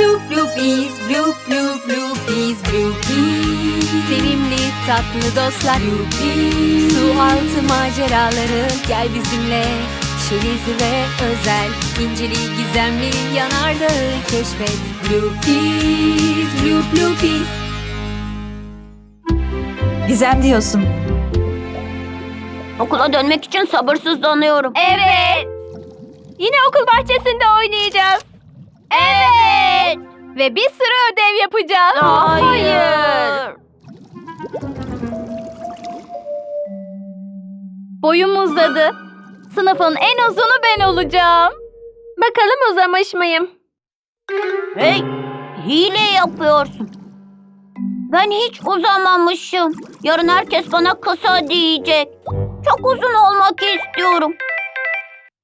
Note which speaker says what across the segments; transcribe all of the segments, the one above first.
Speaker 1: blue bluebees, blue blue bluebees, blue bees. Sevimli tatlı dostlar, bluebees. Su altı maceraları gel bizimle. Şelizi ve özel, inceli gizemli yanardağı keşfet. Blue bees, blue bluebees.
Speaker 2: Gizem diyorsun.
Speaker 3: Okula dönmek için sabırsızlanıyorum.
Speaker 4: Evet. Yine okul bahçesinde oynayacağız. Ve bir sürü ödev yapacağız.
Speaker 3: Hayır.
Speaker 4: Boyum uzadı. Sınıfın en uzunu ben olacağım. Bakalım uzamış mıyım?
Speaker 3: Hey, hile yapıyorsun. Ben hiç uzamamışım. Yarın herkes bana kısa diyecek. Çok uzun olmak istiyorum.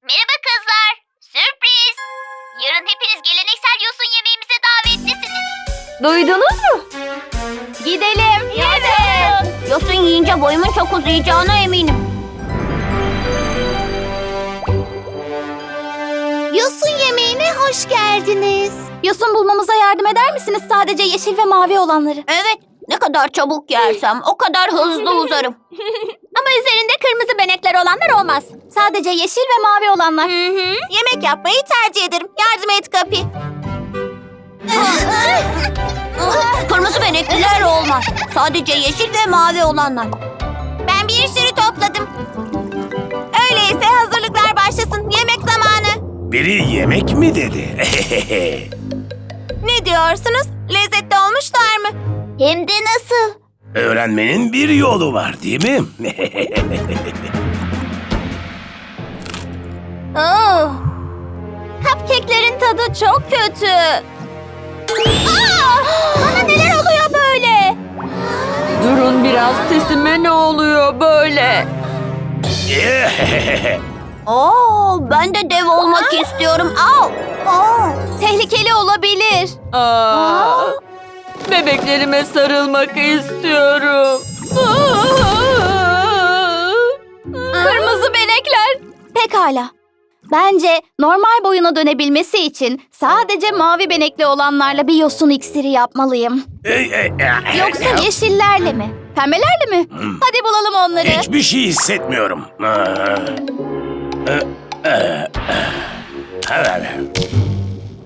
Speaker 5: Merhaba kızlar. Sürpriz.
Speaker 4: Duydunuz mu? Gidelim. Evet.
Speaker 3: Yosun yiyince boyumun çok uzayacağına eminim.
Speaker 5: Yosun yemeğine hoş geldiniz.
Speaker 4: Yosun bulmamıza yardım eder misiniz? Sadece yeşil ve mavi olanları.
Speaker 3: Evet, ne kadar çabuk yersem o kadar hızlı uzarım.
Speaker 4: Ama üzerinde kırmızı benekler olanlar olmaz. Sadece yeşil ve mavi olanlar.
Speaker 3: Yemek yapmayı tercih ederim. Yardım et Kapi. Kırmızı benekliler olmaz. Sadece yeşil ve mavi olanlar. Ben bir sürü topladım. Öyleyse hazırlıklar başlasın. Yemek zamanı.
Speaker 6: Biri yemek mi dedi?
Speaker 3: Ne diyorsunuz? Lezzetli olmuşlar mı?
Speaker 5: Hem de nasıl?
Speaker 6: Öğrenmenin bir yolu var değil mi?
Speaker 4: Oh. Cupcake'lerin tadı çok kötü.
Speaker 2: Durun biraz sesime ne oluyor böyle?
Speaker 3: Oo, ben de dev olmak istiyorum. Au! Aa!
Speaker 4: Tehlikeli olabilir.
Speaker 2: Aa, bebeklerime sarılmak istiyorum.
Speaker 4: Kırmızı benekler. Pekala. Bence normal boyuna dönebilmesi için sadece mavi benekli olanlarla bir yosun iksiri yapmalıyım. Yoksa yeşillerle mi? Pembelerle mi? Hadi bulalım onları.
Speaker 6: Hiçbir şey hissetmiyorum.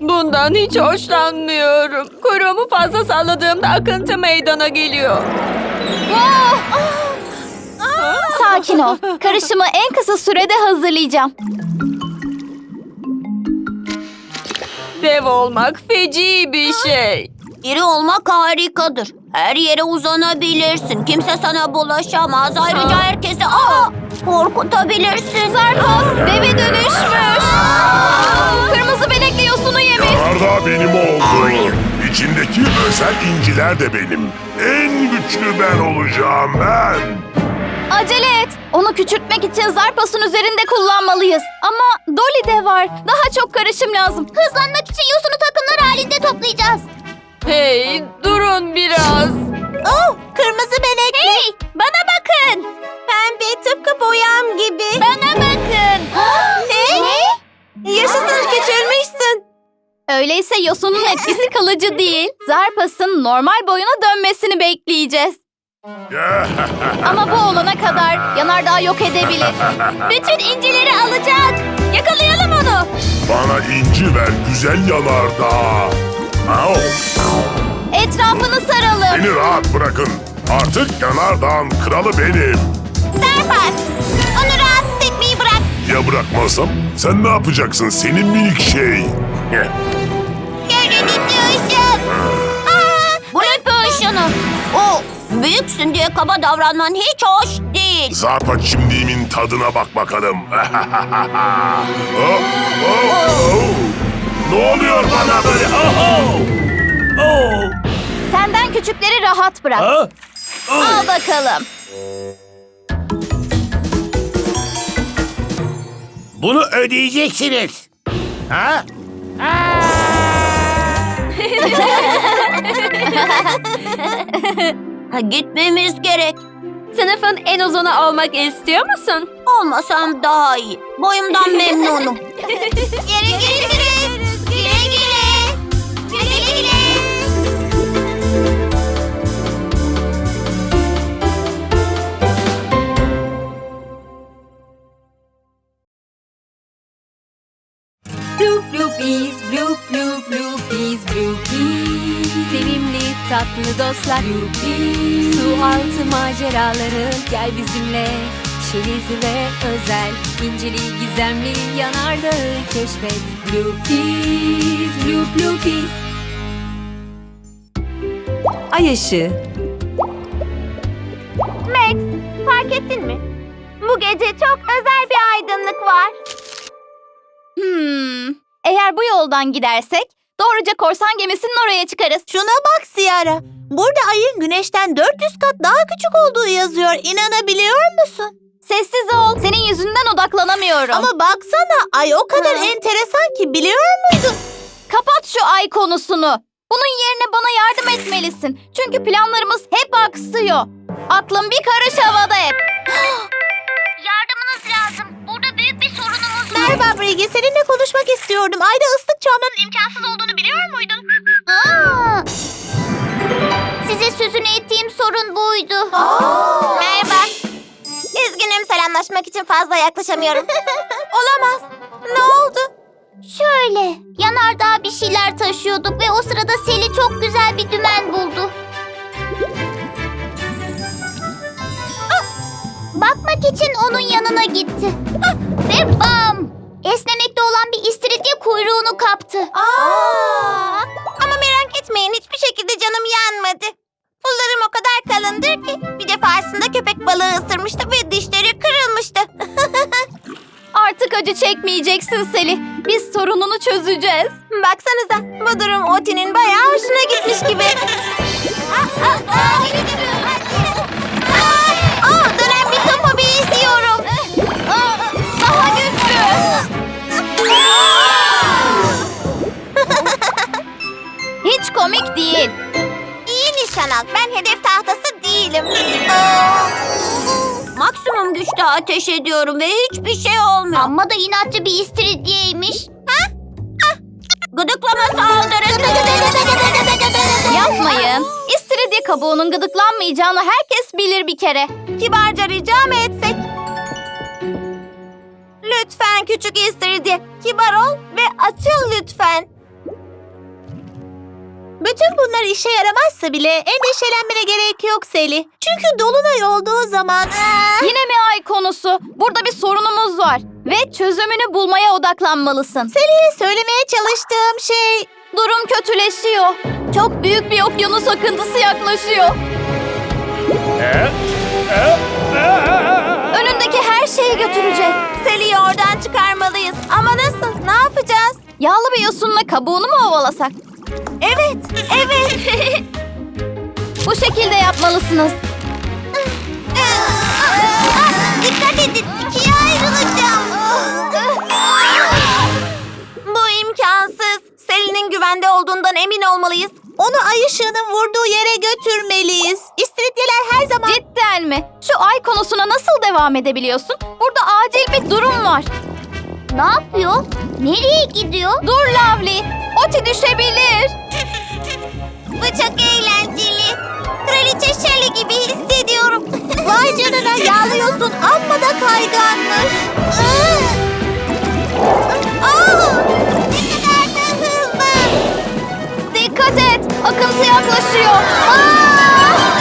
Speaker 2: Bundan hiç hoşlanmıyorum. Kuyruğumu fazla salladığımda akıntı meydana geliyor.
Speaker 4: Sakin ol. Karışımı en kısa sürede hazırlayacağım.
Speaker 2: Dev olmak feci bir şey.
Speaker 3: İri olmak harikadır. Her yere uzanabilirsin. Kimse sana bulaşamaz. Ayrıca herkesi aa, korkutabilirsin.
Speaker 4: Zarpos deve dönüşmüş. Kırmızı benekli yosunu yemiş.
Speaker 7: Yanardağ benim oldu. İçindeki özel inciler de benim. En güçlü ben olacağım ben.
Speaker 4: Onu küçültmek için Zarpas'ın üzerinde kullanmalıyız. Ama Dolly de var. Daha çok karışım lazım.
Speaker 5: Hızlanmak için yosunu takımlar halinde toplayacağız.
Speaker 2: Hey, durun biraz.
Speaker 3: Oh, kırmızı benekli.
Speaker 4: Hey, bana bakın.
Speaker 3: Pembe tıpkı boyam gibi.
Speaker 4: Bana bakın.
Speaker 3: ne? Yaşasın küçülmüşsün.
Speaker 4: Öyleyse yosunun etkisi kalıcı değil. Zarpas'ın normal boyuna dönmesini bekleyeceğiz. Ama bu olana kadar yanardağ yok edebilir. Bütün incileri alacak. Yakalayalım onu.
Speaker 7: Bana inci ver güzel yanardağ. Au,
Speaker 4: Etrafını saralım.
Speaker 7: beni rahat bırakın. Artık yanardağın kralı benim.
Speaker 4: Zarpas. Onu rahatsız etmeyi bırak.
Speaker 7: Ya bırakmazsam sen ne yapacaksın senin minik şey?
Speaker 3: Bu ne ışını? O büyüksün diye kaba davranman hiç hoş değil.
Speaker 7: Zarpa çimdiğimin tadına bak bakalım. Oh, oh, oh. Ne oluyor bana böyle?
Speaker 6: Oho! Oh!
Speaker 4: Senden küçükleri rahat bırak.
Speaker 6: Ha?
Speaker 4: Al bakalım.
Speaker 6: Bunu ödeyeceksiniz. Ha?
Speaker 3: Ha, gitmemiz gerek.
Speaker 4: Sınıfın en uzunu olmak istiyor musun?
Speaker 3: Olmasam daha iyi. Boyumdan memnunum.
Speaker 5: Geri geliriz. Güle Blue blue bees,
Speaker 1: blue blue blue bees, blue bees. Sevim tatlı dostlar Bluebees Su altı maceraları gel bizimle Şelizi ve özel, inceli gizemli yanardağı keşfet Bluebees, Blue Bluebees
Speaker 2: Ay ışığı.
Speaker 8: Max, fark ettin mi? Bu gece çok özel bir aydınlık var.
Speaker 4: Hmm. Eğer bu yoldan gidersek doğruca korsan gemisinin oraya çıkarız.
Speaker 8: Şuna bak Siyara. Burada ayın güneşten 400 kat daha küçük olduğu yazıyor. İnanabiliyor musun?
Speaker 4: Sessiz ol. Senin yüzünden odaklanamıyorum.
Speaker 8: Ama baksana ay o kadar
Speaker 4: Ha.
Speaker 8: enteresan ki biliyor muydun?
Speaker 4: Kapat şu ay konusunu. Bunun yerine bana yardım etmelisin. Çünkü planlarımız hep aksıyor. Aklım bir karış havada hep.
Speaker 5: Yardımınız lazım.
Speaker 8: Merhaba Brigi, seninle konuşmak istiyordum. Ayda ıslık çalmanın
Speaker 5: İmkansız olduğunu biliyor muydun? Size sözünü ettiğim sorun buydu.
Speaker 8: Merhaba. Üzgünüm selamlaşmak için fazla yaklaşamıyorum. Olamaz. Ne oldu?
Speaker 5: Şöyle, yanardağ bir şeyler taşıyorduk ve o sırada Seli çok güzel bir dümen buldu. Ah! Bakmak için onun yanına gitti. Ah! Ve bam! Esnemekte olan bir istiridye kuyruğunu kaptı.
Speaker 8: Aa! Ama merak etmeyin hiçbir şekilde canım yanmadı. Pullarım o kadar kalındır ki bir defasında köpek balığı ısırmıştı ve dişleri kırılmıştı.
Speaker 4: Artık acı çekmeyeceksin Seli. Biz sorununu çözeceğiz.
Speaker 8: Baksanıza bu durum Oti'nin bayağı hoşuna gitmiş gibi. Aa, aa, aa, Maksimum güçte ateş ediyorum ve hiçbir şey olmuyor.
Speaker 5: Amma da inatçı bir istiridyeymiş.
Speaker 8: Gıdıklama saldırısı.
Speaker 4: Yapmayın. İstiridye kabuğunun gıdıklanmayacağını herkes bilir bir kere.
Speaker 8: Kibarca rica mı etsek? Lütfen küçük istiridye. Kibar ol ve açıl lütfen. Bütün bunlar işe yaramazsa bile endişelenmene gerek yok Seli. Çünkü dolunay olduğu zaman...
Speaker 4: Yine mi ay konusu? Burada bir sorunumuz var. Ve çözümünü bulmaya odaklanmalısın.
Speaker 8: Seli'ye söylemeye çalıştığım şey...
Speaker 4: Durum kötüleşiyor. Çok büyük bir okyanus akıntısı yaklaşıyor. Önündeki her şeyi götürecek.
Speaker 8: Seli'yi oradan çıkarmalıyız. Ama nasıl? Ne yapacağız?
Speaker 4: Yağlı bir yosunla kabuğunu mu ovalasak?
Speaker 8: Evet, evet.
Speaker 4: Bu şekilde yapmalısınız.
Speaker 8: Dikkat edin, ikiye ayrılacağım. Bu imkansız. Selin'in güvende olduğundan emin olmalıyız. Onu ay ışığının vurduğu yere götürmeliyiz. İstiridyeler her zaman...
Speaker 4: Cidden mi? Şu ay konusuna nasıl devam edebiliyorsun? Burada acil bir durum var.
Speaker 5: Ne yapıyor? Nereye gidiyor?
Speaker 4: Dur Lavli. Oti düşebilir.
Speaker 8: Bu çok eğlenceli. Kraliçe Shelley gibi hissediyorum. Vay canına yağlıyorsun amma da kayganmış. Aa, ne kadar da hızlı.
Speaker 4: Dikkat et. Akıntı yaklaşıyor. Aa!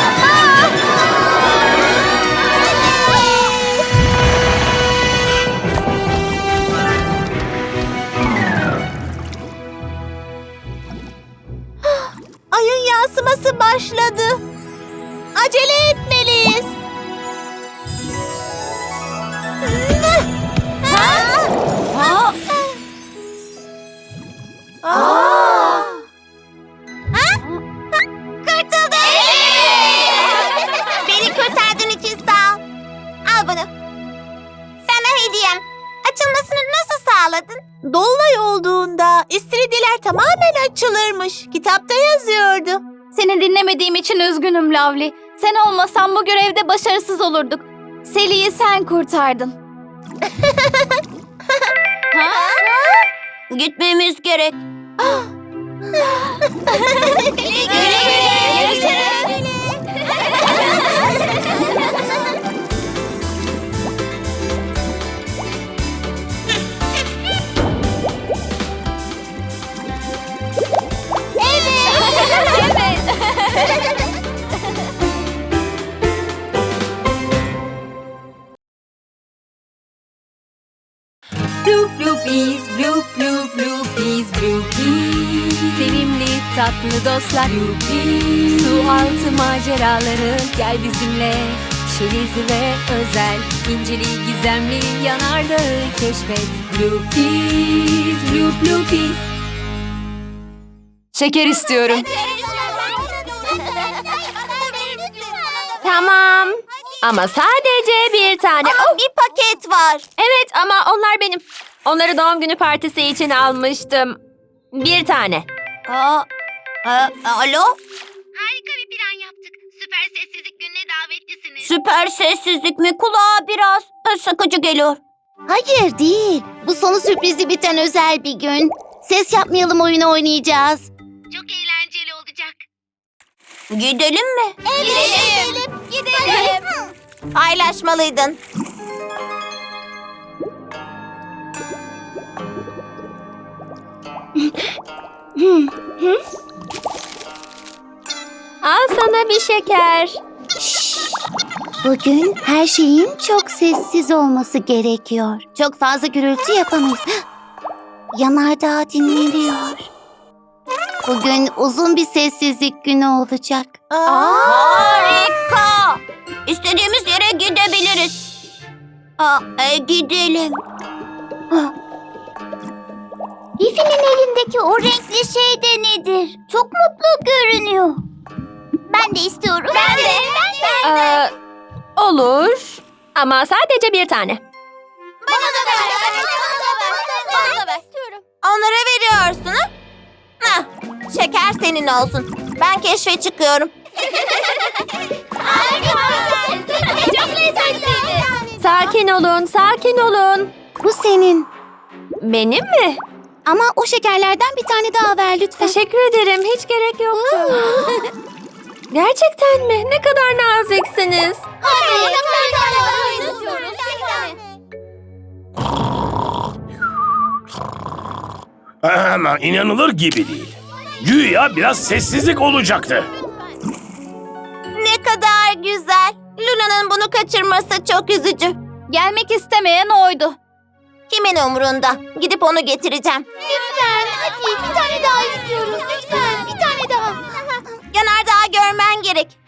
Speaker 8: Açılmasını nasıl sağladın? Dolunay olduğunda istiridyeler tamamen açılırmış. Kitapta yazıyordu.
Speaker 4: Seni dinlemediğim için üzgünüm Lavli. Sen olmasan bu görevde başarısız olurduk. Seli'yi sen kurtardın. ha?
Speaker 8: Gitmemiz gerek.
Speaker 4: Güle güle. Görüşürüz.
Speaker 1: tatlı dostlar Yupi Su altı maceraları gel bizimle Şelizi ve özel inceli gizemli yanardağı keşfet Bluepies, Blue Bluepies
Speaker 2: Şeker istiyorum. Tamam. Ama sadece bir tane.
Speaker 8: Ama bir paket var.
Speaker 2: Evet ama onlar benim. Onları doğum günü partisi için almıştım. Bir tane.
Speaker 8: Aa, a- alo?
Speaker 5: Harika bir plan yaptık. Süper sessizlik gününe davetlisiniz.
Speaker 8: Süper sessizlik mi? Kulağa biraz e, sıkıcı geliyor.
Speaker 5: Hayır değil. Bu sonu sürprizli biten özel bir gün. Ses yapmayalım oyunu oynayacağız. Çok eğlenceli olacak.
Speaker 8: Gidelim mi?
Speaker 5: Gidelim. Gidelim.
Speaker 8: Paylaşmalıydın.
Speaker 2: Al sana bir şeker.
Speaker 5: Bugün her şeyin çok sessiz olması gerekiyor. Çok fazla gürültü yapamayız. Yanardağ dinleniyor. Bugün uzun bir sessizlik günü olacak.
Speaker 8: Harika. İstediğimiz yere gidebiliriz. Aa, e, gidelim.
Speaker 5: Bifi'nin elindeki o renkli şey de nedir? Çok mutlu görünüyor. Ben de istiyorum. Ben de. Ben de.
Speaker 2: Ee, olur. Ama sadece bir tane.
Speaker 5: Bana da ver. Bana da ver.
Speaker 8: Onlara veriyorsun ha? Hah, şeker senin olsun. Ben keşfe çıkıyorum.
Speaker 5: Çok.
Speaker 2: Sakin olun, sakin olun.
Speaker 5: Bu senin.
Speaker 2: Benim mi?
Speaker 5: Ama o şekerlerden bir tane daha ver lütfen.
Speaker 2: Teşekkür ederim. Hiç gerek yoktu. Gerçekten mi? Ne kadar naziksiniz.
Speaker 5: Hadi. Bir tane daha istiyoruz.
Speaker 6: Ama inanılır gibi değil. Güya biraz sessizlik olacaktı.
Speaker 8: Ne kadar güzel. Luna'nın bunu kaçırması çok üzücü.
Speaker 4: Gelmek istemeyen oydu.
Speaker 8: Kimin umurunda? Gidip onu getireceğim.
Speaker 5: Lütfen. Hadi bir tane daha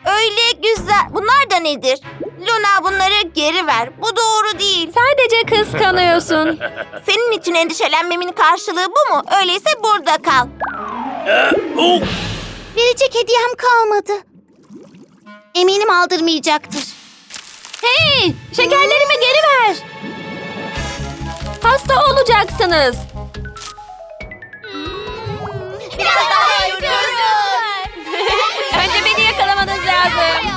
Speaker 8: Öyle güzel. Bunlar da nedir? Luna bunları geri ver. Bu doğru değil.
Speaker 2: Sadece kıskanıyorsun.
Speaker 8: Senin için endişelenmemin karşılığı bu mu? Öyleyse burada kal.
Speaker 6: Ee,
Speaker 5: Verecek hediyem kalmadı. Eminim aldırmayacaktır.
Speaker 2: hey! Şekerlerimi geri ver. Hasta olacaksınız.
Speaker 5: Gel.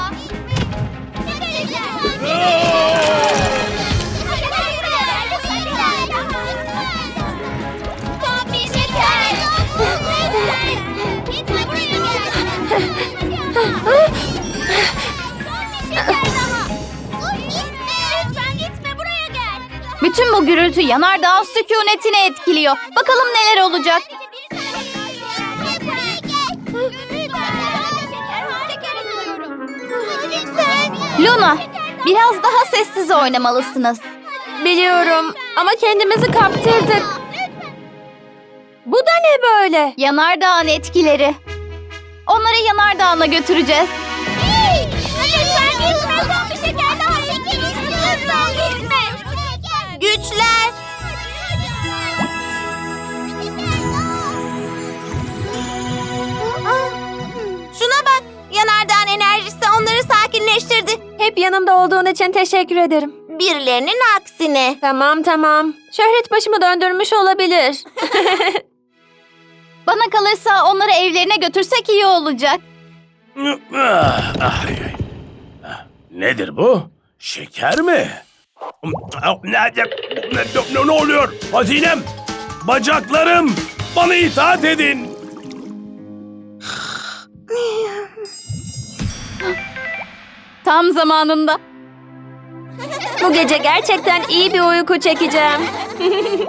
Speaker 4: Bütün bu gürültü yanardağ sükunetini etkiliyor. Bakalım neler olacak. Luna, biraz daha sessiz oynamalısınız.
Speaker 2: Biliyorum ama kendimizi kaptırdık. Bu da ne böyle?
Speaker 4: Yanardağın etkileri. Onları yanardağına götüreceğiz.
Speaker 5: Lütfen
Speaker 2: Hep yanımda olduğun için teşekkür ederim.
Speaker 8: Birilerinin aksine.
Speaker 2: Tamam tamam. Şöhret başımı döndürmüş olabilir.
Speaker 4: Bana kalırsa onları evlerine götürsek iyi olacak.
Speaker 6: ah, ah, ay, ay. Nedir bu? Şeker mi? Nerede? Ne, ne, ne oluyor? Hazinem! Bacaklarım! Bana itaat edin!
Speaker 4: Tam zamanında.
Speaker 2: Bu gece gerçekten iyi bir uyku çekeceğim.